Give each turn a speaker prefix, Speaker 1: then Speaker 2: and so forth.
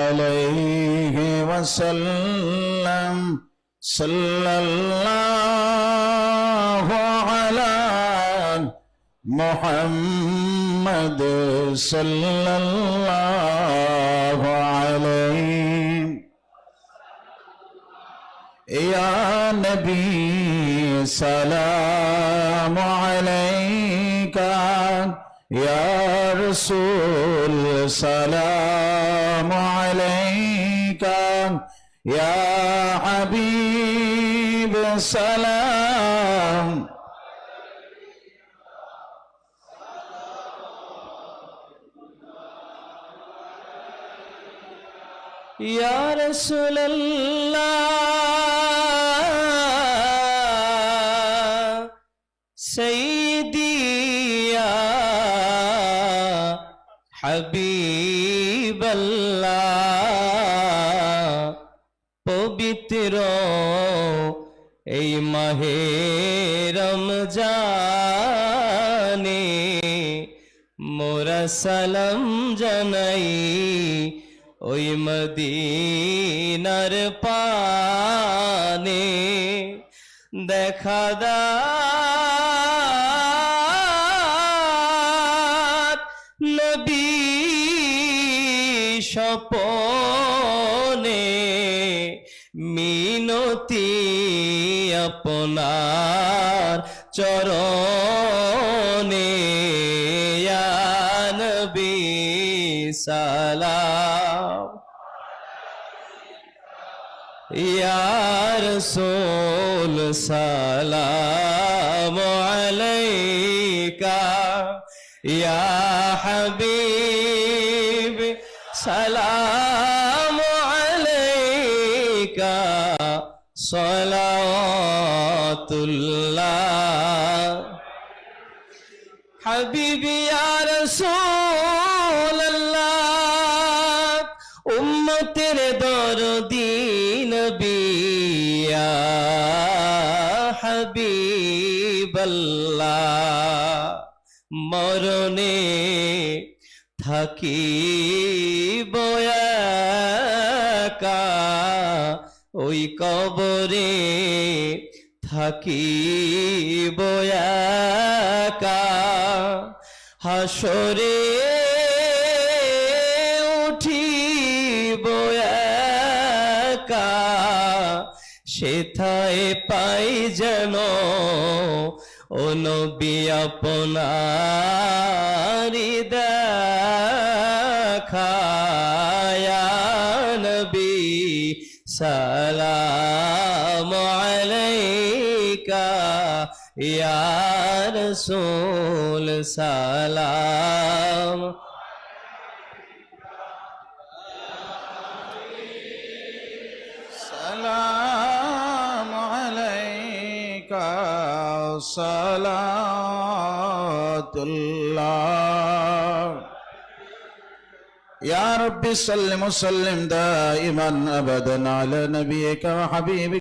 Speaker 1: عليه وسلم. صلى الله على محمد. صلى الله عليه. يا نبي سلام عليك يا رسول سلام عليك يا حبيب سلام
Speaker 2: يا رسول الله سيدي হাবিবাল্লাহ পবিত্র এই মাহে রমজানে মোরা সালাম জানাই ওই মদিনার পানে। দেখা দা স্বপনে মিনতি আপনার চরণে নবী সালাম। ইয়া রাসূল সালাম আলাইকা। হাবিব সালাম আলাইকা সালাতুল্লাহ হাবিবি ইয়া রাসূলুল্লাহ উম্মতের দরদি নবী ইয়া হাবিবাল্লাহ। মরণে থাকি বয়াকা ওই কবরে থাকি বয়াকা হাসরে উঠি বয়াকা সেথায় পাই যেন ও নবী আপনারি দেখায়া নবী সালাম আলাইকা ইয়া রাসূল সালাম।
Speaker 1: সালাম আলাইকা। صلاة الله. يا رب سلم وسلم دائما أبدا على نبيك وحبيبك